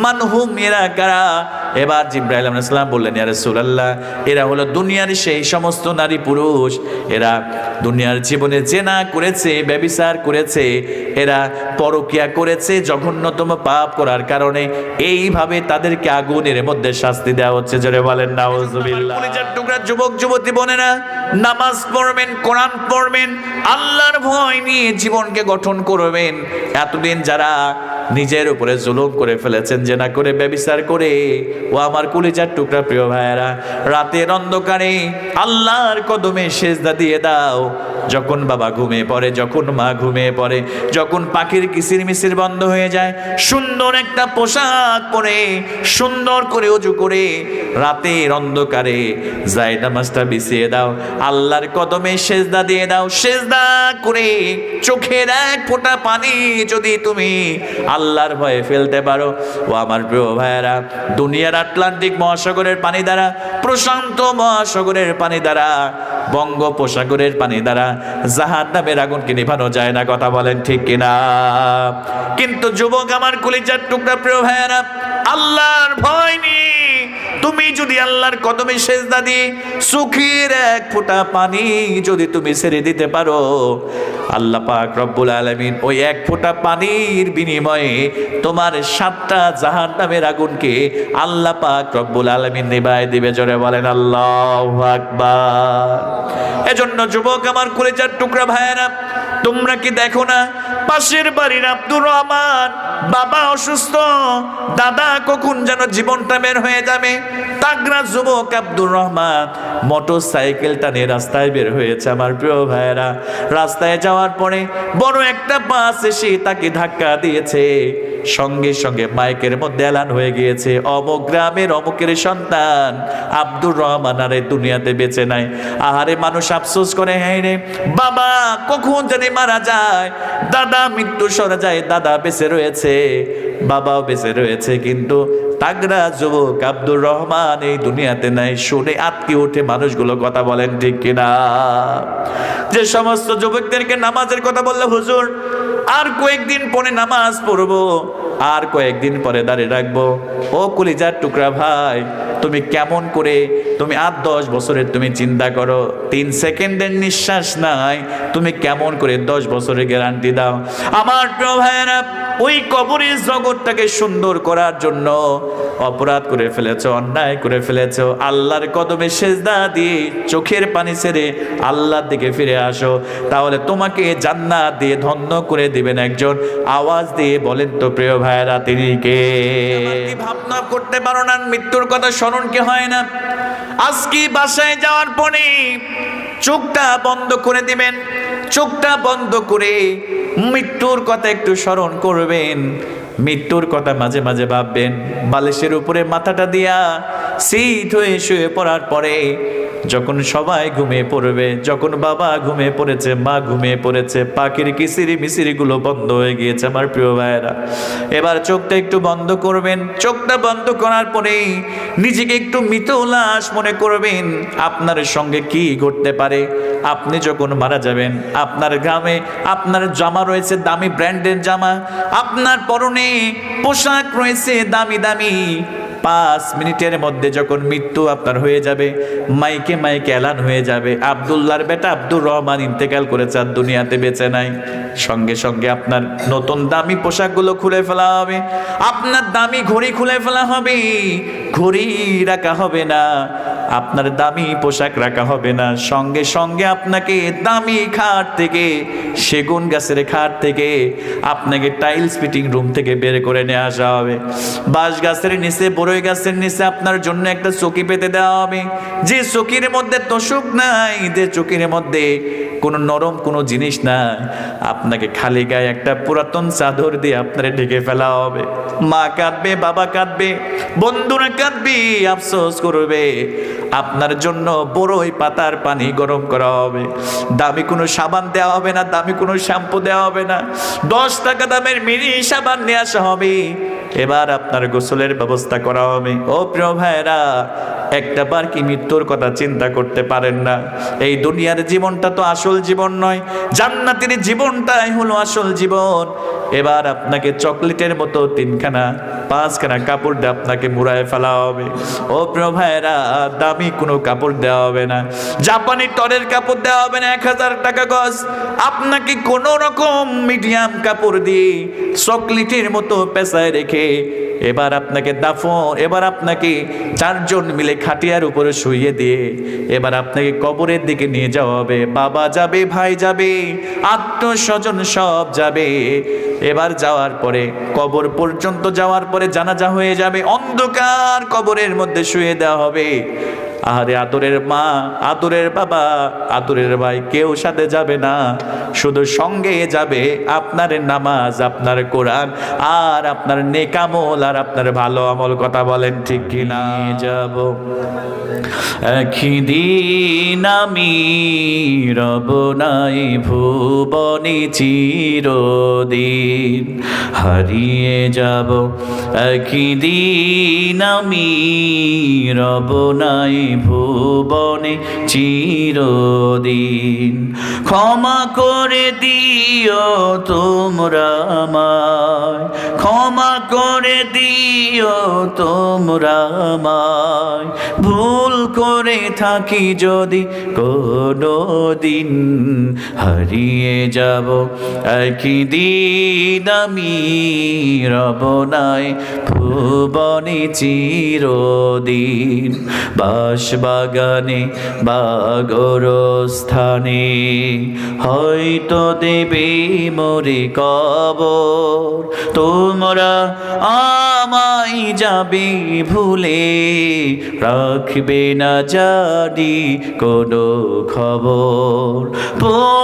মানহুম এরা এবার জিব্রাহিম আলাইসাল্লাম বললেন, ইয়া রাসূলুল্লাহ, এরা হলো দুনিয়ার সেই সমস্ত নারী পুরুষ। এরা দুনিয়ার জীবনে জেনা করেছে, ব্যবিচার করেছে, এরা পরকিয়া করেছে, জঘন্যতম পাপ করার কারণে। এইভাবে তাদেরকে আগুনের মধ্যে শাস্তি দেওয়া হচ্ছে, জোরে বলেন, নাউজুবিল্লাহ। টুকরা যুবক, যুবতী বোনেরা, নামাজ পড়বেন, কোরআন পড়বেন, আল্লাহর ভয় নিয়ে জীবনকে গঠন করবেন। এতদিন যারা নিজের উপরে জুলুম করে ফেলেছেন জেনা করে ব্যবিচার করে। ও আমার কলিজার টুকরা, প্রিয় ভাইয়েরা, রাতের অন্ধকারে আল্লাহর কদমে সেজদা দিয়ে দাও। যখন বাবা ঘুমিয়ে পড়ে, যখন মা ঘুমিয়ে পড়ে, যখন পাখির কিসির মিসির বন্ধ হয়ে যায়, সুন্দর একটা পোশাক পরে, সুন্দর করে উজু করে রাতের অন্ধকারে যাই নামাজটা বিছিয়ে দাও। আল্লাহর কদমে সেজদা দিয়ে দাও। সেজদা করে চোখের এক ফোঁটা পানি যদি তুমি আল্লাহর ভয়ে ফেলতে পারো। ও আমার প্রিয় ভাইয়েরা, দুনিয়ার আটলান্টিক মহাসাগরের পানি দ্বারা, প্রশান্ত মহাসাগরের পানি দ্বারা, বঙ্গোপসাগরের পানি দ্বারা জাহান নামের আগুনকে নিভানো যায় না, কথা বলেন ঠিক কিনা? কিন্তু যুবক আমার কলিজার টুকরা প্রিয় ভাইয়েরা, আল্লাহর ভয় নিয়ে তুমি যদি আল্লাহর কদমে সেজদা দিয়ে সুখের এক ফোঁটা পানি যদি তুমি ছেড়ে দিতে পারো আল্লাহ পাক রব্বুল আলমিন ওই এক ফোঁটা পানির বিনিময়ে তোমার সাতটা জাহান নামের আগুনকে আল্লাহ পাক রব্বুল আলমিন নিবায় দিবে, জোরে বলেন আল্লাহ এজন্য যুবক আমার কলেজার টুকরা ভাইয়েরা, তোমরা কি দেখো না পাশের বাড়ির আব্দুর রহমান, বাবা অসুস্থ, দাদা কখন যেন জীবনটা বের হয়ে যাবে? তাগরা যুবক আব্দুর রহমান মোটর সাইকেলটা নিয়ে রাস্তায় বের হয়েছে আমার প্রিয় ভাইয়েরা। রাস্তায় যাওয়ার পরে বড় একটা বাস এসে তাকে ধাক্কা দিয়েছে। সঙ্গে সঙ্গে মাইকের মধ্যে এলান হয়ে গিয়েছে। অমুক গ্রামের অমুকের সন্তান। আব্দুর রহমান আর দুনিয়াতে বেঁচে নাই। আহারে মানুষ আফসোস করে হ্যাঁ রে, বাবা, কখন জানি মারা যায়? দাদা মৃত্যু সরে যায়, দাদা বেঁচে রয়েছে, বাবাও বেঁচে রয়েছে। কিন্তু তাগরা যুবক আব্দুর রহমান এই দুনিয়াতে নাই। শুনে আটকে উঠে মানুষগুলো কথা বলেন, ঠিক কিনা যে সমস্ত যুবকদেরকে নামাজের কথা বললে, হুজুর, আর কয়েকদিন পরে নামাজ পড়ব। আর কয়েকদিন পরে দাঁড়িয়ে রাখব। ও কলিজার টুকরা ভাই, তুমি কেমন করে, তুমি আর দশ বছরের তুমি চিন্তা করো। তিন সেকেন্ডের নিঃশ্বাস নাই, তুমি কেমন করে দশ বছরের গ্যারান্টি দাও। আমার প্রভায়রা ওই কবরের জগৎটাকে সুন্দর করার জন্য অপরাধ করে ফেলেছ, অন্যায় করে ফেলেছ। আল্লাহর কদমে সেজদা দিয়ে চোখের পানি ছেড়ে আল্লাহর দিকে ফিরে আসো। তাহলে তোমাকে জান্নাত দিয়ে ধন্য করে দিবেন একজন। আওয়াজ দিয়ে বলেন তো, প্রিয় ভাইয়েরা, তিনি কে? ভাবনা করতে পারো না, মৃত্যুর কথা স্মরণ কি হয় না? আজকে বাসায় যাওয়ার পরে চোখটা বন্ধ করে দিবেন? চোখটা বন্ধ করে মৃত্যুর কথা একটু স্মরণ করবেন। মৃত্যুর কথা মাঝে মাঝে ভাববেন, বালিশের উপরে মাথাটা দিয়া সিট হয়ে শুয়ে পড়ার পরে যখন সবাই ঘুমিয়ে পড়বে, যখন বাবা ঘুমিয়ে পড়েছে, মা ঘুমিয়ে পড়েছে, পাখির কিসিরি মিসিরিগুলো বন্ধ হয়ে গিয়েছে আমার প্রিয় ভাইয়েরা। এবার চোখটা একটু বন্ধ করবেন। চোখটা বন্ধ করার পরে নিজেকে একটু মৃত লাশ মনে করবেন, আপনার সঙ্গে কি ঘটতে পারে? আপনি যখন মারা যাবেন, আপনার গ্রামে আপনার জামা রয়েছে দামি ব্র্যান্ডের জামা, আপনার পরনে পোশাক রয়েছে দামি দামি পাঁচ মিনিটের মধ্যে যখন মৃত্যু আপনার হয়ে যাবে, মাইকে মাইকে এলান হয়ে যাবে। আবদুল্লার বেটা আব্দুর রহমান ইন্তেকাল করেছে আর দুনিয়াতে বেঁচে নাই। সঙ্গে সঙ্গে আপনার নতুন দামি পোশাকগুলো খুলে ফেলা হবে। আপনার দামি ঘড়ি খুলে ফেলা হবে। ঘড়ি রাখা হবে না। আপনার দামি পোশাক রাখা হবে না। সঙ্গে সঙ্গে আপনাকে দামি খাট থেকে, সেগুন গাছের খাট থেকে আপনাকে টাইলস ফিটিং রুম থেকে বের করে নিয়ে আসা হবে। বাঁশ গাছের নিচে, বড়ই গাছের নিচে আপনার জন্য একটা চকি পেতে দেওয়া হবে। যে চকির মধ্যে তোষক নাই, যে চকির মধ্যে কোনো নরম কোনো জিনিস নাই। আপনাকে খালি গায়ে একটা পুরাতন চাদর দিয়ে আপনারে ঢেকে ফেলা হবে। মা কাঁদবে, বাবা কাঁদবে, বন্ধুরা কাঁদবে, আফসোস করবে। আপনার জন্য বড়ই পাতার পানি গরম করা হবে। দামি কোনো সাবান দেওয়া হবে না, দামি কোনো শ্যাম্পু দেওয়া হবে না। দশ টাকা দামের মিনি সাবান নিয়ে আসা হবে। এবার আপনার গোসলের ব্যবস্থা করা হবে ও প্রিয় ভাইরা একটা বার কি মৃত্যুর কথা চিন্তা করতে পারেন না। এই দুনিয়ার জীবনটা তো আসল জীবন নয়, জান্নাতের জীবনটাই হলো আসল জীবন। এবার আপনাকে চকলেটের মতো তিনখানা পাঁচখানা কাপড় দিয়ে আপনাকে মুড়ায় ফেলা হবে। ও প্রিয় দামি কোনো কাপড় দেওয়া হবে না। জাপানি টরের কাপড় দেওয়া হবে না, এক হাজার টাকা গজ। আপনাকে কোনো রকম মিডিয়াম কাপড় দিয়ে চকলেটের মতো পেশায় রেখে এবার আপনাকে দাফন, এবার আপনাকে চারজন মিলে খাটিয়ার উপরে শুইয়ে দিয়ে এবার আপনাকে কবরের দিকে নিয়ে যাওয়া হবে। বাবা যাবে, ভাই যাবে আত্মস্বজন সব যাবে। এবার যাওয়ার পরে, কবর পর্যন্ত যাওয়ার পরে জানাজা হয়ে যাবে, অন্ধকার কবরের মধ্যে শুয়ে দেওয়া হবে। আরে আদরের মা, আদরের বাবা, আদরের ভাই কেউ সাথে যাবে না। শুধু সঙ্গে যাবে আপনার নামাজ, আপনার কোরআন আর আপনার নেকামল আর আপনার ভালো আমল, কথা বলেন ঠিক কিনা? যাব। একদিন আমি রব নাই ভুবনে চিরদিন হারিয়ে যাব। একদিন আমি রব নাই ভুবনে চিরদিন ক্ষমা করে দিও তোমরা আমায়। ক্ষমা করে দিও তোমরা আমায়। ভুল করে থাকি যদি কোনো দিন হারিয়ে যাব। একই দিন আমি রব নাই, ভুবনে চিরদিন বাস বাগানে বাগর স্থানে হয়তো দেবে মোরে কবর তোমরা আমাই যাবে ভুলে। রাখবে না জানি কোনো খবর।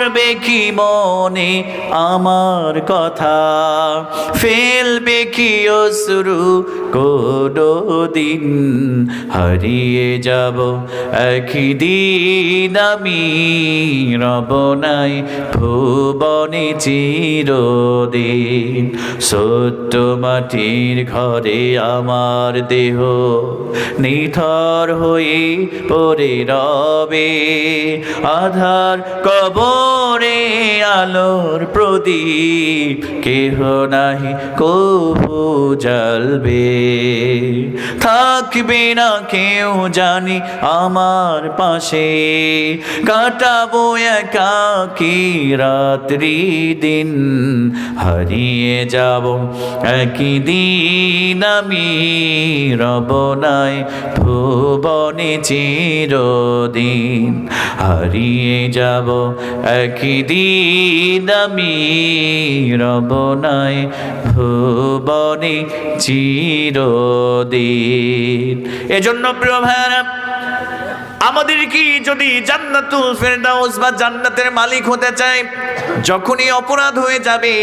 পড়বে কি মনে আমার কথা? ফেলবে কি অশ্রু? কোনো দিন হারিয়ে যাব। একই দিন আমি রব নাই ভুবনে চিরদিন। সত্য মাটির ঘরে আমার দেহ নিথর হয়ে পড়ে রবে। আধার কবরে আলোর প্রদীপ, কেহ নাহি কবু জ্বলবে। থাকবে না কেউ জানি আমার পাশে, কাটাবো একাকি রাত্রি দিন। হারিয়ে যাব একই দিন আমি রব নাই ভুবনে চিরদিন। হারিয়ে যাব একই দিন আমি রব নাই ভুবনে চিরদিন। এজন্য প্রিয় আমাদের কি যদি জান্নাতুল ফেরদাউস বা জান্নাতের মালিক হতে চায়, যখনই অপরাধ হয়ে যাবে,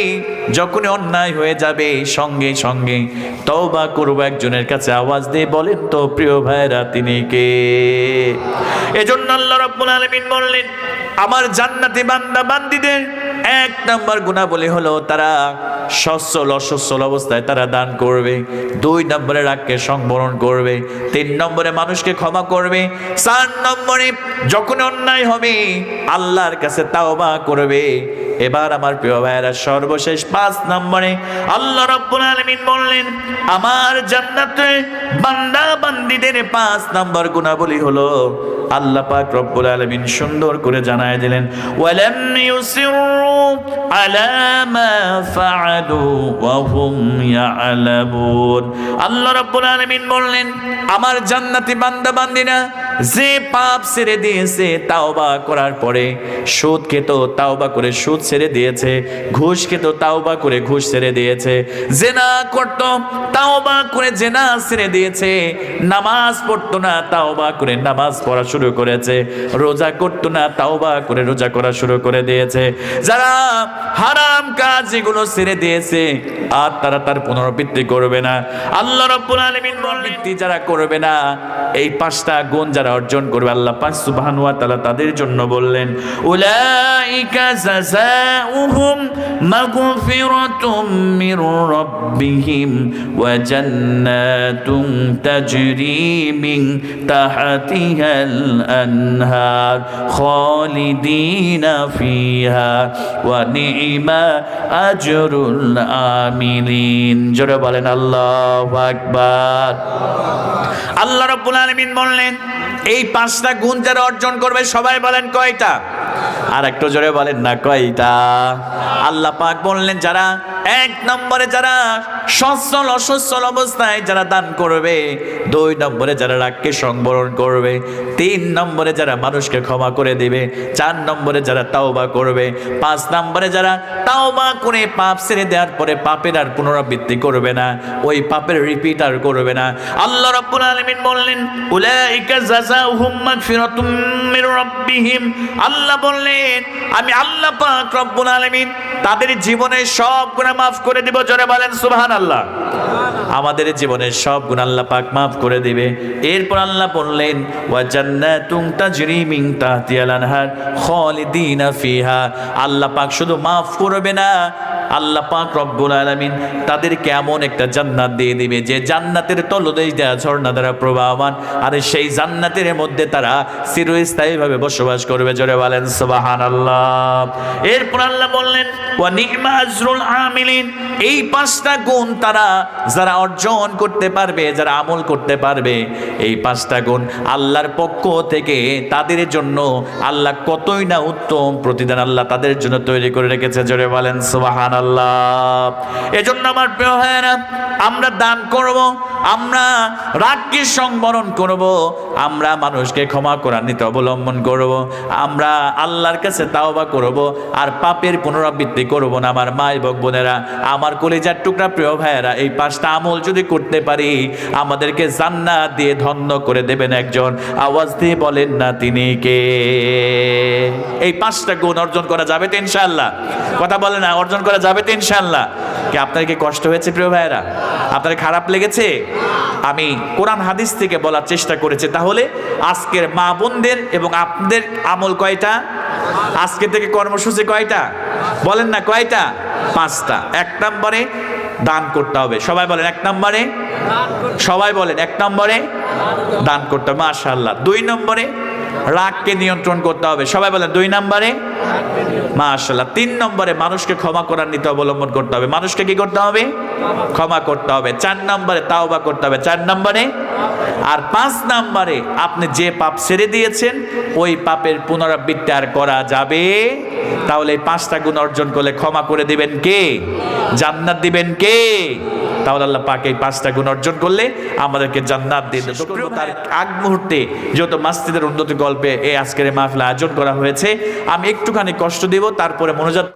যখনই অন্যায় হয়ে যাবে, সঙ্গে সঙ্গে তওবা করব একজনের কাছে আওয়াজ দিয়ে বলেন তো, প্রিয় ভাইরা, তিনি কে? এজন্য আল্লাহ রাব্বুল আলামিন বললেন, আমার জান্নাতি বান্দা বান্দিদের এক নাম্বার গুণাবলী হলো তারা সচ্ছল অসচ্ছল অবস্থায় তারা দান করবে। দুই নম্বরে রাগকে সংবরণ করবে। তিন নম্বরে মানুষকে ক্ষমা করবে। চার নম্বরে যখন অন্যায় হবে, আল্লাহর কাছে তাওবা করবে। এবার আমার প্রিয় ভাইয়েরা, সর্বশেষ পাঁচ নম্বরে আল্লাহ রব্বুল আলামিন বললেন, আমার জান্নাতে বান্দা বান্দিদের পাঁচ নম্বর গুণাবলী হলো আল্লাহ পাক রব্বুল আলামিন সুন্দর করে জানায় দিলেন, ওয়ালাম ইউসিরু আলা মা ফাআলু আল্লাহ রব্বুল আলামিন বললেন আমার জান্নাতি বান্দা বান্দিনা যে পাপ ছেড়ে দিয়েছে তাওবা করার পরে সুদ খেত তাওবা করে সুদ ছেড়ে দিয়েছে ঘুষ খেত তাওবা করে ঘুষ ছেড়ে দিয়েছে। জেনা করত, তাওবা করে জেনা ছেড়ে দিয়েছে। নামাজ পড়তো না, তাওবা করে নামাজ পড়া শুরু করেছে। রোজা করতো না, তাওবা করে রোজা করা শুরু করে দিয়েছে। যারা হারাম কাজ যেগুলো ছেড়ে দিয়েছে, আর তারা তার পুনরাবৃত্তি করবে না। আল্লাহ রাব্বুল আলামিন পুনরাবৃত্তি যারা করবে না, এই পাঁচটা গুণ যারা অর্জন করবে। আল্লাহ পাক সুবহানাহু ওয়া তাআলা তাদের জন্য বললেন, উলাইকা জাযাউহুম মাগফিরাতুম মির রাব্বিহিম ওয়া জান্নাতুন তাজরি মিন তাহতিহাল আনহার খালিদিনা ফিহা ওয়া নি'মা আজরুল আমিলিন। জোরে বলেন, আল্লাহু আকবার। আল্লাহ রাব্বুল আলামিন বললেন এই পাঁচটা গুণ যারা অর্জন করবে সবাই বলেন কয়টা? আর একটু জোরে বলেন না, কয়টা? আল্লাহ পাক বললেন, যারা এক নম্বরে যারা সচ্ছল, অসচ্ছল অবস্থায় যারা দান করবে, দুই নম্বরে যারা রাগকে সংবরণ করবে, তিন নম্বরে যারা মানুষকে ক্ষমা করে দিবে, চার নম্বরে যারা তাওবা করবে, পাঁচ নম্বরে যারা তাওবা করে পাপ ছেড়ে দেওয়ার পরে পাপের আর পুনরাবৃত্তি করবে না, ওই পাপের রিপিট আর করবে না। আল্লাহ রাব্বুল আলামিন বললেন, উলাইকা জাযাউহুম মাগফিরাতুম মির রাব্বিহিম। আল্লাহ বললেন, আমি আল্লাহ পাক রব্বুল আলামিন তাদের জীবনের সব গুনাহ মাফ করে দিব। জোরে বলেন, সুবহানাল্লাহ। আমাদের জীবনের সব গুণ আল্লাহ পাক মাফ করে দিবে। এরপর আল্লাহ বললেন আল্লাহ পাক শুধু মাফ করবে না আল্লাহ পাক রব্বুল আলমিন তাদেরকে এমন একটা জান্নাত দিয়ে দিবে যে জান্নাতের তলদেশ দেয়া ঝর্ণা দ্বারা প্রবাহমান, আর সেই জান্নাতের মধ্যে তারা চিরস্থায়ীভাবে বসবাস করবে। জোরে বলেন, সুবহানাল্লাহ। এরপর আল্লাহ বললেন, ওয়া নি'মা আজরুল এই পাঁচটা গুণ তারা যারা অর্জন করতে পারবে, যারা আমল করতে পারবে, এই পাঁচটা গুণ আল্লাহর পক্ষ থেকে তাদের জন্য আল্লাহ কতই না উত্তম প্রতিদান আল্লাহ তাদের জন্য তৈরি করে রেখেছে। জোরে বলেন সুবাহান আল্লাহ এজন্য আমার প্রিয় হয় ভাইয়েরা আমরা দান করব, আমরা রাগকে সংবরণ করব, আমরা মানুষকে ক্ষমা করার নীতি অবলম্বন করব, আমরা আল্লাহর কাছে তাওবা করব, আর পাপের পুনরাবৃত্তি করব না। আমার মা এবং বোনেরা, আমার কলেজার টুকরা প্রিয় ভাইয়েরা, এই পাঁচটা আমল যদি করতে পারি, আমাদেরকে জান্নাত দিয়ে ধন্য করে দেবেন একজন। আওয়াজ দিয়ে বলেন না, তিনি কে? এই পাঁচটা গুণ অর্জন করা যাবে তো ইনশাল্লাহ কথা বলে না, অর্জন করা যাবে তো ইনশাল্লাহ কি আপনার কি কষ্ট হয়েছে প্রিয় ভাইয়েরা? আপনার খারাপ লেগেছে? আমি কোরআন হাদিস থেকে বলার চেষ্টা করেছি। তাহলে আজকের মা বোনদের এবং আপনাদের আমল কয়টা? আজকে থেকে কর্মসূচি কয়টা? বলেন না, কয়টা? পাঁচটা। এক নম্বরে দান করতে হবে। সবাই বলেন, এক নম্বরে? সবাই বলেন, এক নম্বরে দান করতে হবে। মাশাল্লাহ দুই নম্বরে রাগকে নিয়ন্ত্রণ করতে হবে। সবাই বলেন, দুই নম্বরে? মাশাল্লাহ তিন নম্বরে মানুষকে ক্ষমা করার নীতি অবলম্বন করতে হবে। মানুষকে কি করতে হবে? ক্ষমা করতে হবে। চার নম্বরে তাওবা করতে হবে। চার নম্বরে? আর পাঁচ নম্বরে আপনি যে পাপ ছেড়ে দিয়েছেন, ওই পাপের পুনরাবৃত্তি আর করা যাবে। তাহলে এই পাঁচটা গুণ অর্জন করলে ক্ষমা করে দিবেন কে? জান্নাত দিবেন কে? তাহলে আল্লাহ পাক এই পাঁচটা গুণ অর্জন করলে আমাদেরকে জান্নাত দিয়ে দেবে। তার আগ মুহূর্তে যেহেতু মাসজিদের উন্নতি গল্পে এই আজকের মাহফিল আয়োজন করা হয়েছে আমি একটুখানি কষ্ট দিব তারপরে মনোজাত